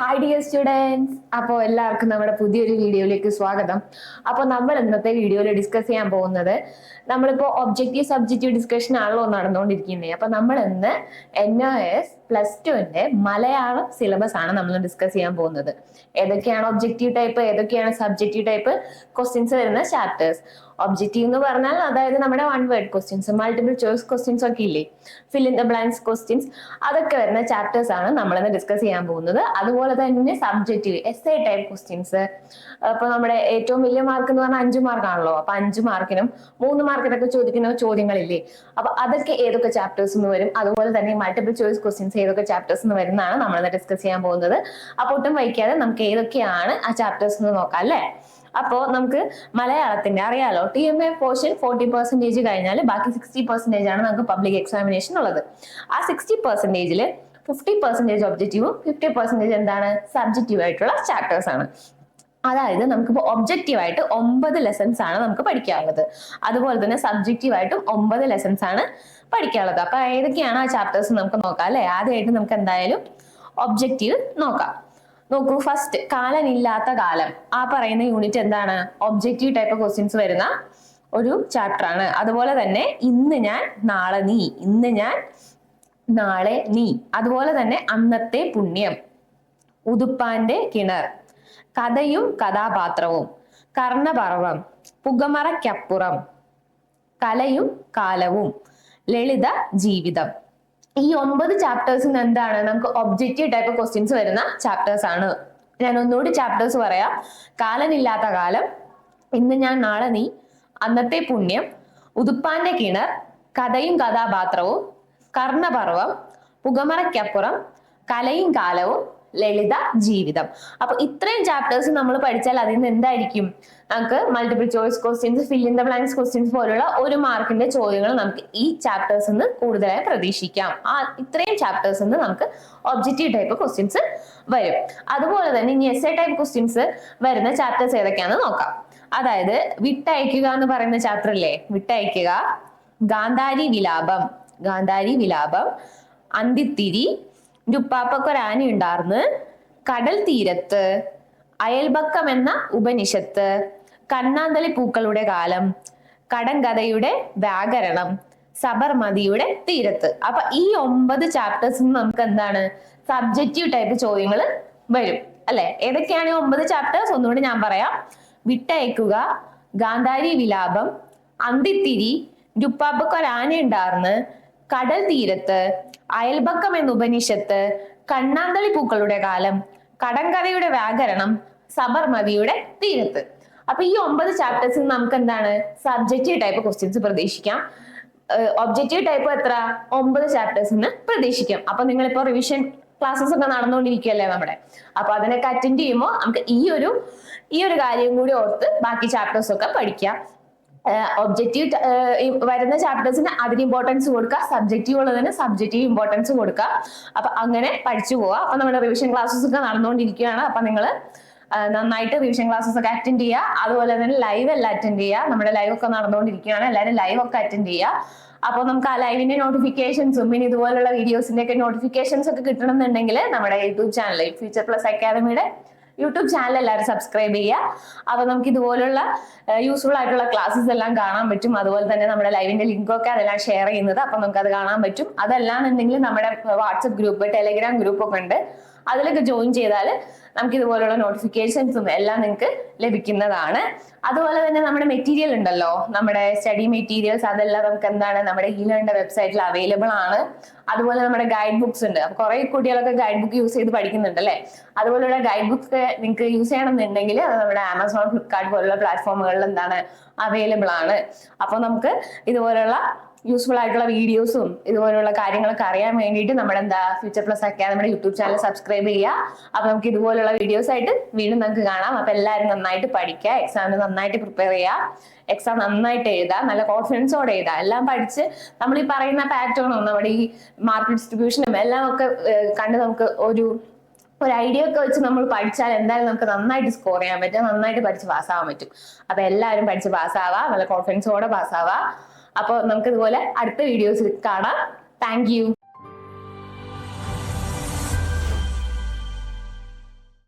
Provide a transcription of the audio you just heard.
Hi dear students അപ്പോൾ എല്ലാവർക്കും നമ്മുടെ പുതിയൊരു വീഡിയോയിലേക്ക് സ്വാഗതം. അപ്പോൾ നമ്മൾ ഇന്നത്തെ വീഡിയോയിൽ ഡിസ്കസ് ചെയ്യാൻ പോകുന്നത് നമ്മളിപ്പോൾ ഒബ്ജക്റ്റീവ് സബ്ജക്റ്റീവ് ഡിസ്കഷൻ ആണല്ലോ നടന്നുകൊണ്ടിരിക്കുന്നത് അപ്പോൾ നമ്മൾ ഇന്ന് എൻ എസ് പ്ലസ് ടുവിന്റെ മലയാളം സിലബസ് ആണ് നമ്മൾ ഡിസ്കസ് ചെയ്യാൻ പോകുന്നത്. ഏതൊക്കെയാണ് ഒബ്ജക്റ്റീവ് ടൈപ്പ് ഏതൊക്കെയാണ് സബ്ജക്റ്റീവ് ടൈപ്പ് ക്വസ്റ്റ്യൻസ് വരുന്ന ചാപ്റ്റേഴ്സ് ഒബ്ജക്റ്റീവ് എന്ന് പറഞ്ഞാൽ അതായത് നമ്മുടെ one word questions multiple choice questions ഒക്കെ ഇല്ലേ? Fill in the blanks questions അതൊക്കെ വരുന്ന ചാപ്റ്റേഴ്സ് ആണ് നമ്മളിന്ന് ഡിസ്കസ് ചെയ്യാൻ പോകുന്നത്. അതുപോലെ തന്നെ subjective S A type questions അപ്പൊ നമ്മുടെ ഏറ്റവും വലിയ മാർക്ക് എന്ന് പറഞ്ഞാൽ അഞ്ച് മാർക്കാണല്ലോ അപ്പൊ അഞ്ച് മാർക്കിനും മൂന്ന് മാർക്കിനൊക്കെ ചോദിക്കുന്ന ചോദ്യങ്ങളില്ലേ? അപ്പൊ അതൊക്കെ ഏതൊക്കെ ചാപ്റ്റേഴ്സ് എന്ന് വരും? അതുപോലെ തന്നെ മൾട്ടിപ്പിൾ ചോയ്സ് ക്വസ്റ്റ്യൻസ് ഏതൊക്കെ ചാപ്റ്റേഴ്സ് എന്ന് വരുന്നതാണ് നമ്മളിന്ന് ഡിസ്കസ് ചെയ്യാൻ പോകുന്നത്. അപ്പൊ ഒട്ടും വൈകാതെ നമുക്ക് ഏതൊക്കെയാണ് ആ ചാപ്റ്റേഴ്സ് എന്ന് നോക്കാം അല്ലേ? അപ്പോ നമുക്ക് മലയാളത്തിന്റെ അറിയാലോ T M A portion forty percentage കഴിഞ്ഞാൽ ബാക്കി സിക്സ്റ്റി പെർസെന്റേജ് ആണ് നമുക്ക് പബ്ലിക് എക്സാമിനേഷൻ ഉള്ളത്. ആ സിക്സ്റ്റി പെർസെന്റേജിൽ ഫിഫ്റ്റി പെർസെന്റേജ് ഒബ്ജക്റ്റീവും ഫിഫ്റ്റി പെർസെന്റേജ് എന്താണ്? സബ്ജക്റ്റീവ് ആയിട്ടുള്ള ചാപ്റ്റേഴ്സ് ആണ്. അതായത് നമുക്കിപ്പോൾ ഒബ്ജക്റ്റീവ് ആയിട്ട് ഒമ്പത് ലെസൺസ് ആണ് നമുക്ക് പഠിക്കാനുള്ളത്. അതുപോലെ തന്നെ സബ്ജക്റ്റീവ് ആയിട്ടും ഒമ്പത് ലെസൺസ് ആണ് പഠിക്കാനുള്ളത്. അപ്പൊ ഏതൊക്കെയാണ് ആ ചാപ്റ്റേഴ്സ് നമുക്ക് നോക്കാം അല്ലെ? ആദ്യമായിട്ട് നമുക്ക് എന്തായാലും ഒബ്ജക്റ്റീവ് നോക്കാം. നോക്കൂ ഫസ്റ്റ് കാലനില്ലാത്ത കാലം. ആ പറയുന്ന യൂണിറ്റ് എന്താണ്? ഒബ്ജക്റ്റീവ് ടൈപ്പ് ക്വസ്റ്റ്യൻസ് വരുന്ന ഒരു ചാപ്റ്റർ ആണ്. അതുപോലെ തന്നെ ഇന്ന് ഞാൻ നാളെ നീ. ഇന്ന് ഞാൻ നാളെ നീ. അതുപോലെ തന്നെ അന്നത്തെ പുണ്യം. ഉതുപ്പാന്റെ കിണർ. കഥയും കഥാപാത്രവും. കർണപർവം പുകമറയ്ക്കപ്പുറം കലയും കാലവും ലളിത ജീവിതം. ഈ ഒമ്പത് ചാപ്റ്റേഴ്സിന് എന്താണ്? നമുക്ക് ഒബ്ജക്റ്റീവ് ടൈപ്പ് ക്വസ്റ്റ്യൻസ് വരുന്ന ചാപ്റ്റേഴ്സ് ആണ്. ഞാൻ ഒന്നുകൂടി ചാപ്റ്റേഴ്സ് പറയാം. കാലനില്ലാത്ത കാലം ഇന്ന് ഞാൻ നാളെ നീ അന്നത്തെ പുണ്യം ഉതുപ്പാന്റെ കിണർ കഥയും കഥാപാത്രവും കർണപർവം പുകമറയ്ക്കപ്പുറം കലയും കാലവും ലളിത ജീവിതം. അപ്പൊ ഇത്രയും ചാപ്റ്റേഴ്സ് നമ്മൾ പഠിച്ചാൽ അതിൽ നിന്ന് എന്തായിരിക്കും? നമുക്ക് multiple choice questions fill in the blanks questions പോലുള്ള ഒരു മാർക്കിന്റെ ചോദ്യങ്ങൾ നമുക്ക് ഈ ചാപ്റ്റേഴ്സ് നിന്ന് കൂടുതലായി പ്രതീക്ഷിക്കാം. ആ ഇത്രയും ചാപ്റ്റേഴ്സ് നിന്ന് നമുക്ക് ഒബ്ജക്റ്റീവ് ടൈപ്പ് ക്വസ്റ്റ്യൻസ് വരും. അതുപോലെ തന്നെ ഇനി എസ് എ ടൈപ്പ് ക്വസ്റ്റ്യൻസ് വരുന്ന ചാപ്റ്റേഴ്സ് ഏതൊക്കെയാണെന്ന് നോക്കാം. അതായത് വിട്ടയക്കുക എന്ന് പറയുന്ന ചാപ്റ്റർ അല്ലേ വിട്ടയക്കുക. ഗാന്ധാരി വിലാപം. ഗാന്ധാരി വിലാപം. അന്തിത്തിരി ഉപ്പാപ്പക്കൊരാന ഉണ്ടാർന്ന് കടൽ തീരത്ത് അയൽപക്കം എന്ന ഉപനിഷത്ത് കണ്ണാന്തളി പൂക്കളുടെ കാലം കടങ്കഥയുടെ വ്യാകരണം സബർമതിയുടെ തീരത്ത്. അപ്പൊ ഈ ഒമ്പത് ചാപ്റ്റേഴ്സ് നമുക്ക് എന്താണ് സബ്ജക്റ്റീവ് ടൈപ്പ് ചോദ്യങ്ങൾ വരും. അല്ലെ? ഏതൊക്കെയാണ് ഈ ഒമ്പത് ചാപ്റ്റേഴ്സ് ഒന്നുകൂടി ഞാൻ പറയാം. വിട്ടയക്കുക ഗാന്ധാരി വിലാപം അന്തിത്തിരി ഡുപ്പാപ്പക്കൊരാന ഉണ്ടാർന്ന് കടൽ തീരത്ത് അയൽപക്കം എന്ന ഉപനിഷത്ത് കണ്ണാന്തളി പൂക്കളുടെ കാലം കടങ്കഥയുടെ വ്യാകരണം സബർമതിയുടെ തീരത്ത്. അപ്പൊ ഈ ഒമ്പത് ചാപ്റ്റേഴ്സിൽ നമുക്ക് എന്താണ് സബ്ജക്റ്റീവ് ടൈപ്പ് ക്വസ്റ്റ്യൻസ് പ്രതീക്ഷിക്കാം. ഒബ്ജക്റ്റീവ് ടൈപ്പ് എത്ര? ഒമ്പത് ചാപ്റ്റേഴ്സിന് പ്രതീക്ഷിക്കാം. അപ്പൊ നിങ്ങളിപ്പോ റിവിഷൻ ക്ലാസ്സസ് ഒക്കെ നടന്നുകൊണ്ടിരിക്കുകയല്ലേ നമ്മുടെ? അപ്പൊ അതിനൊക്കെ അറ്റൻഡ് ചെയ്യുമ്പോൾ നമുക്ക് ഈ ഒരു ഈ ഒരു കാര്യം കൂടി ഓർത്ത് ബാക്കി ചാപ്റ്റേഴ്സ് ഒക്കെ പഠിക്കാം. ഒബ്ജക്റ്റീവ് വരുന്ന ചാപ്റ്റേഴ്സിന് അതിന് ഇമ്പോർട്ടൻസ് കൊടുക്കുക സബ്ജക്റ്റീവ് ഉള്ളതിന് സബ്ജക്റ്റീവ് ഇമ്പോർട്ടൻസ് കൊടുക്കുക അപ്പൊ അങ്ങനെ പഠിച്ചു പോവുക അപ്പൊ നമ്മുടെ റിവിഷൻ ക്ലാസ്സസ് ഒക്കെ നടന്നുകൊണ്ടിരിക്കുകയാണ് അപ്പൊ നിങ്ങൾ നന്നായിട്ട് റിവിഷൻ ക്ലാസ്സസ് ഒക്കെ അറ്റൻഡ് ചെയ്യുക അതുപോലെ തന്നെ ലൈവ് എല്ലാം അറ്റൻഡ് ചെയ്യുക നമ്മുടെ ലൈവ് ഒക്കെ നടന്നുകൊണ്ടിരിക്കുകയാണ് എല്ലാവരും ലൈവ് ഒക്കെ അറ്റൻഡ് ചെയ്യുക അപ്പോൾ നമുക്ക് ആ ലൈവിന്റെ നോട്ടിഫിക്കേഷൻസും പിന്നെ ഇതുപോലുള്ള വീഡിയോസിന്റെ ഒക്കെ നോട്ടിഫിക്കേഷൻസ് ഒക്കെ കിട്ടണമെന്നുണ്ടെങ്കിൽ നമ്മുടെ യൂട്യൂബ് ചാനൽ ഫ്യൂച്ചർ പ്ലസ് അക്കാദമിയുടെ യൂട്യൂബ് ചാനൽ എല്ലാവരും സബ്സ്ക്രൈബ് ചെയ്യുക. അപ്പൊ നമുക്ക് ഇതുപോലുള്ള യൂസ്ഫുൾ ആയിട്ടുള്ള ക്ലാസ്സസ് എല്ലാം കാണാൻ പറ്റും. അതുപോലെ തന്നെ നമ്മുടെ ലൈവിന്റെ ലിങ്കൊക്കെ അതെല്ലാം ഷെയർ ചെയ്യുന്നത്. അപ്പൊ നമുക്ക് അത് കാണാൻ പറ്റും. അതല്ലാന്നുണ്ടെങ്കിൽ നമ്മുടെ വാട്സപ്പ് ഗ്രൂപ്പ് ടെലിഗ്രാം ഗ്രൂപ്പ് ഒക്കെ ഉണ്ട്. അതിലൊക്കെ ജോയിൻ ചെയ്താൽ നമുക്ക് ഇതുപോലുള്ള നോട്ടിഫിക്കേഷൻസും എല്ലാം നിങ്ങൾക്ക് ലഭിക്കുന്നതാണ്. അതുപോലെ തന്നെ നമ്മുടെ മെറ്റീരിയൽ ഉണ്ടല്ലോ. നമ്മുടെ സ്റ്റഡി മെറ്റീരിയൽസ് അതെല്ലാം നമുക്ക് എന്താണ്? നമ്മുടെ ഹീലറിന്റെ വെബ്സൈറ്റിൽ അവൈലബിൾ ആണ്. അതുപോലെ നമ്മുടെ ഗൈഡ് ബുക്സ് ഉണ്ട്. കുറെ കുട്ടികളൊക്കെ ഗൈഡ് ബുക്ക് യൂസ് ചെയ്ത് പഠിക്കുന്നുണ്ട് അല്ലേ? അതുപോലുള്ള ഗൈഡ് ബുക്ക് നിങ്ങൾക്ക് യൂസ് ചെയ്യണമെന്നുണ്ടെങ്കിൽ അത് നമ്മുടെ ആമസോൺ ഫ്ലിപ്കാർട്ട് പോലുള്ള പ്ലാറ്റ്ഫോമുകളിൽ എന്താണ്? അവൈലബിൾ ആണ്. അപ്പൊ നമുക്ക് ഇതുപോലുള്ള യൂസ്ഫുൾ ആയിട്ടുള്ള വീഡിയോസും ഇതുപോലുള്ള കാര്യങ്ങളൊക്കെ അറിയാൻ വേണ്ടിയിട്ട് നമ്മുടെ എന്താ ഫ്യൂച്ചർ പ്ലസ് അക്കാദമിയുടെ യൂട്യൂബ് ചാനൽ സബ്സ്ക്രൈബ് ചെയ്യുക. അപ്പൊ നമുക്ക് ഇതുപോലുള്ള വീഡിയോസ് ആയിട്ട് വീണ്ടും നമുക്ക് കാണാം. അപ്പൊ എല്ലാവരും നന്നായിട്ട് പഠിക്കുക. എക്സാമിന് നന്നായിട്ട് പ്രിപ്പയർ ചെയ്യുക. എക്സാം നന്നായിട്ട് എഴുതുക. നല്ല കോൺഫിഡൻസോടെ എഴുതുക. എല്ലാം പഠിച്ച് നമ്മൾ ഈ പറയുന്ന പാറ്റേണും നമ്മുടെ ഈ മാർക്ക് ഡിസ്ട്രിബ്യൂഷനും എല്ലാം ഒക്കെ കണ്ട് നമുക്ക് ഒരു ഒരു ഐഡിയ ഒക്കെ വെച്ച് നമ്മൾ പഠിച്ചാൽ എന്തായാലും നമുക്ക് നന്നായിട്ട് സ്കോർ ചെയ്യാൻ പറ്റും. നന്നായിട്ട് പഠിച്ച് പാസ്സാവാൻ പറ്റും. അപ്പൊ എല്ലാവരും പഠിച്ച് പാസ്സാവാ നല്ല കോൺഫിഡൻസോടെ പാസ്സാവുക അപ്പോൾ നമുക്ക് ഇതുപോലെ അടുത്ത വീഡിയോസിൽ കാണാം. താങ്ക്